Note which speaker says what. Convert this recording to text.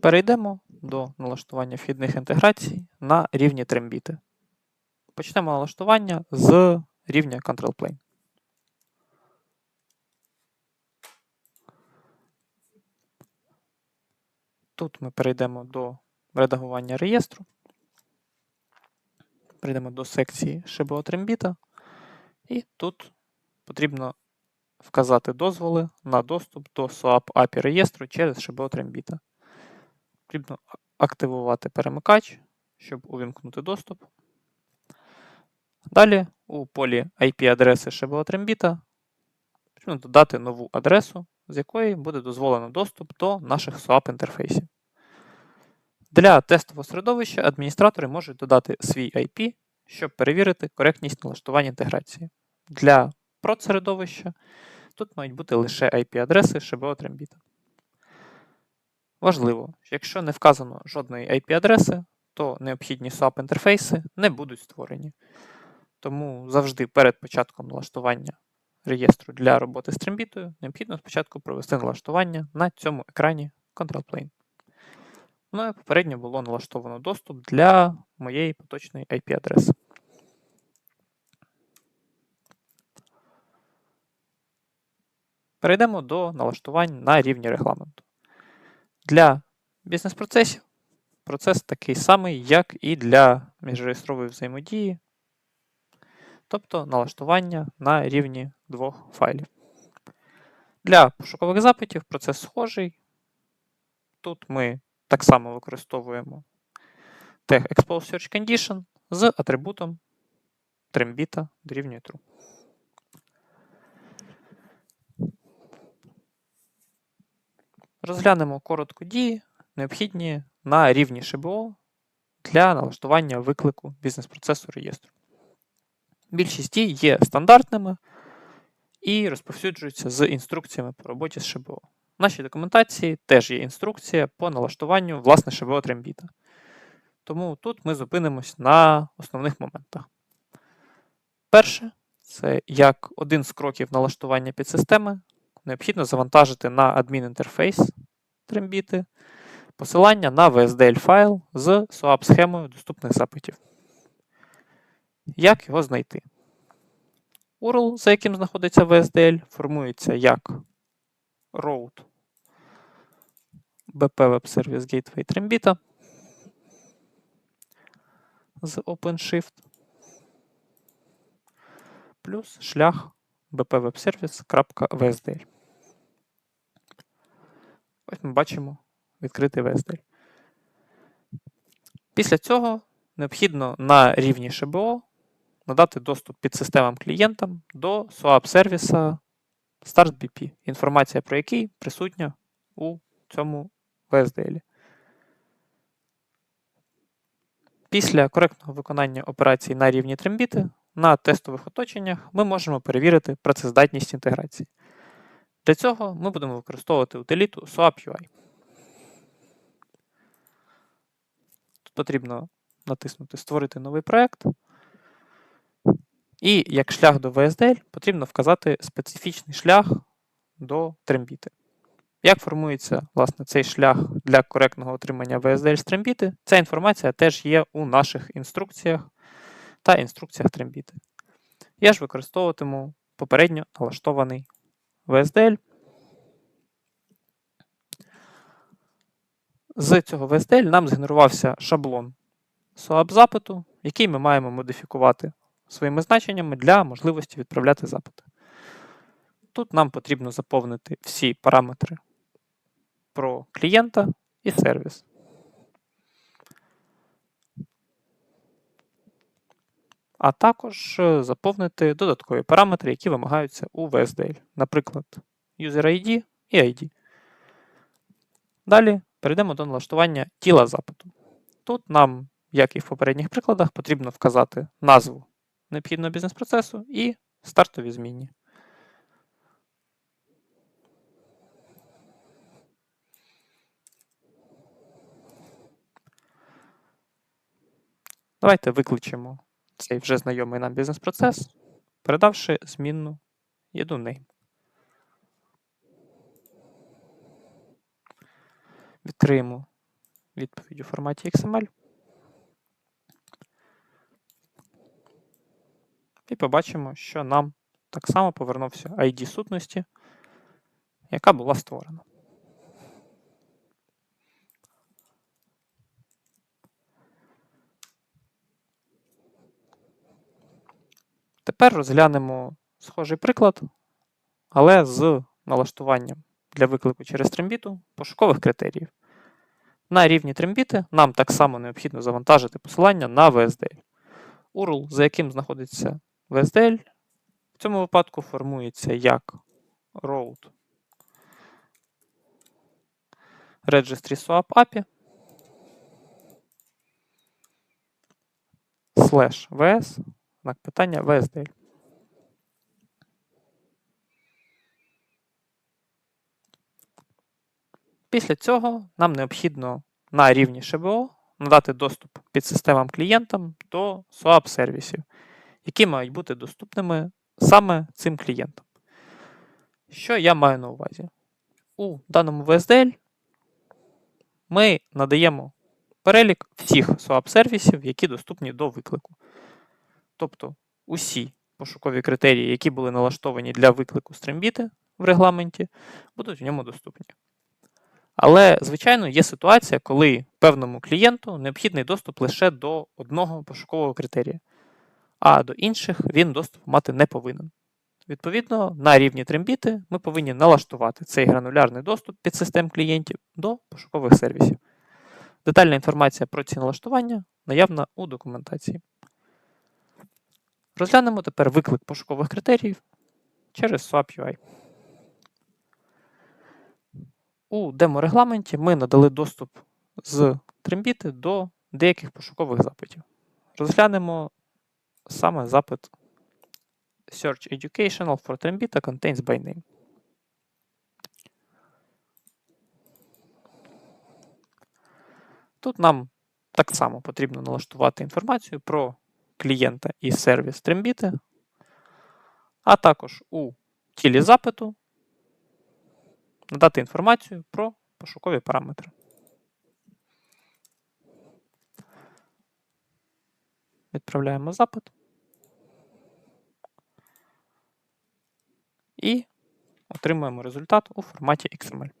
Speaker 1: Перейдемо до налаштування вхідних інтеграцій на рівні трембіти. Почнемо налаштування з рівня Control Plane. Тут ми перейдемо до редагування реєстру. Перейдемо до секції ШБО трембіта. І тут потрібно вказати дозволи на доступ до SOAP API реєстру через ШБО трембіта. Потрібно активувати перемикач, щоб увімкнути доступ. Далі у полі IP-адреси ШБО трембіта потрібно додати нову адресу, з якої буде дозволено доступ до наших SOAP інтерфейсів. Для тестового середовища адміністратори можуть додати свій IP, щоб перевірити коректність налаштування інтеграції. Для продсередовища тут мають бути лише IP-адреси ШБО трембіта. Важливо, що якщо не вказано жодної IP-адреси, то необхідні SOAP інтерфейси не будуть створені. Тому завжди перед початком налаштування реєстру для роботи з трембітою необхідно спочатку провести налаштування на цьому екрані Control Plane. Мною попередньо було налаштовано доступ для моєї поточної IP-адреси. Перейдемо до налаштувань на рівні регламенту. Для бізнес-процесів процес такий самий, як і для міжреєстрової взаємодії, тобто налаштування на рівні двох файлів. Для пошукових запитів процес схожий. Тут ми так само використовуємо тег Expose Search Condition з атрибутом трембіта дорівнює true. Розглянемо коротко дії, необхідні на рівні ШБО для налаштування виклику бізнес-процесу реєстру. Більшість дій є стандартними і розповсюджуються з інструкціями по роботі з ШБО. В нашій документації теж є інструкція по налаштуванню власне ШБО трембіта. Тому тут ми зупинимось на основних моментах. Перше, це як один з кроків налаштування підсистеми необхідно завантажити на адмінінтерфейс трембіти посилання на VSDL файл з SOAP схемою доступних запитів. Як його знайти? URL, за яким знаходиться VSDL, формується як route BP Web Service Gateway Trimбіта з OpenShift плюс шлях bpwebservice.vsdl. Ось ми бачимо відкритий VSDL. Після цього необхідно на рівні ШБО надати доступ під системам клієнтам до SOAP сервіса StartBP, інформація про який присутня у цьому VSDL. Після коректного виконання операцій на рівні трембіти на тестових оточеннях ми можемо перевірити працездатність інтеграції. Для цього ми будемо використовувати утиліту SOAP.UI. Тут потрібно натиснути Створити новий проєкт. І як шлях до VSDL потрібно вказати специфічний шлях до трембіти. Як формується власне, цей шлях для коректного отримання VSDL з трембіти, ця інформація теж є у наших інструкціях та інструкціях трембіти. Я ж використовуватиму попередньо налаштований VSDL. З цього VSDL нам згенерувався шаблон SOAP запиту, який ми маємо модифікувати своїми значеннями для можливості відправляти запити. Тут нам потрібно заповнити всі параметри про клієнта і сервіс. А також е, заповнити додаткові параметри, які вимагаються у VSDL, наприклад, User ID і ID. Далі перейдемо до налаштування тіла запиту. Тут нам, як і в попередніх прикладах, потрібно вказати назву необхідного бізнес-процесу і стартові змінні. Давайте викличемо цей вже знайомий нам бізнес-процес, передавши змінну name. Відкриємо відповідь у форматі XML. І побачимо, що нам так само повернувся ID сутності, яка була створена. Тепер розглянемо схожий приклад, але з налаштуванням для виклику через трембіту пошукових критеріїв. На рівні трембіти нам так само необхідно завантажити посилання на VSDL. URL, за яким знаходиться VSDL, в цьому випадку формується як route registry swap API slash vs, знак питання VSDL. Після цього нам необхідно на рівні ШБО надати доступ під системам клієнтам до SOAP сервісів, які мають бути доступними саме цим клієнтам. Що я маю на увазі? У даному VSDL ми надаємо перелік всіх SOAP сервісів, які доступні до виклику. Тобто усі пошукові критерії, які були налаштовані для виклику стримбіти в регламенті, будуть в ньому доступні. Але, звичайно, є ситуація, коли певному клієнту необхідний доступ лише до одного пошукового критерія, а до інших він доступ мати не повинен. Відповідно, на рівні трембіти ми повинні налаштувати цей гранулярний доступ під систем клієнтів до пошукових сервісів. Детальна інформація про ці налаштування наявна у документації. Розглянемо тепер виклик пошукових критеріїв через SWAP UI. У деморегламенті ми надали доступ з Trimбіти до деяких пошукових запитів. Розглянемо саме запит Search Educational for Trembita contains by name. Тут нам так само потрібно налаштувати інформацію про клієнта і сервіс Trimбіти, а також у тілі запиту надати інформацію про пошукові параметри. Відправляємо запит. І отримуємо результат у форматі XML.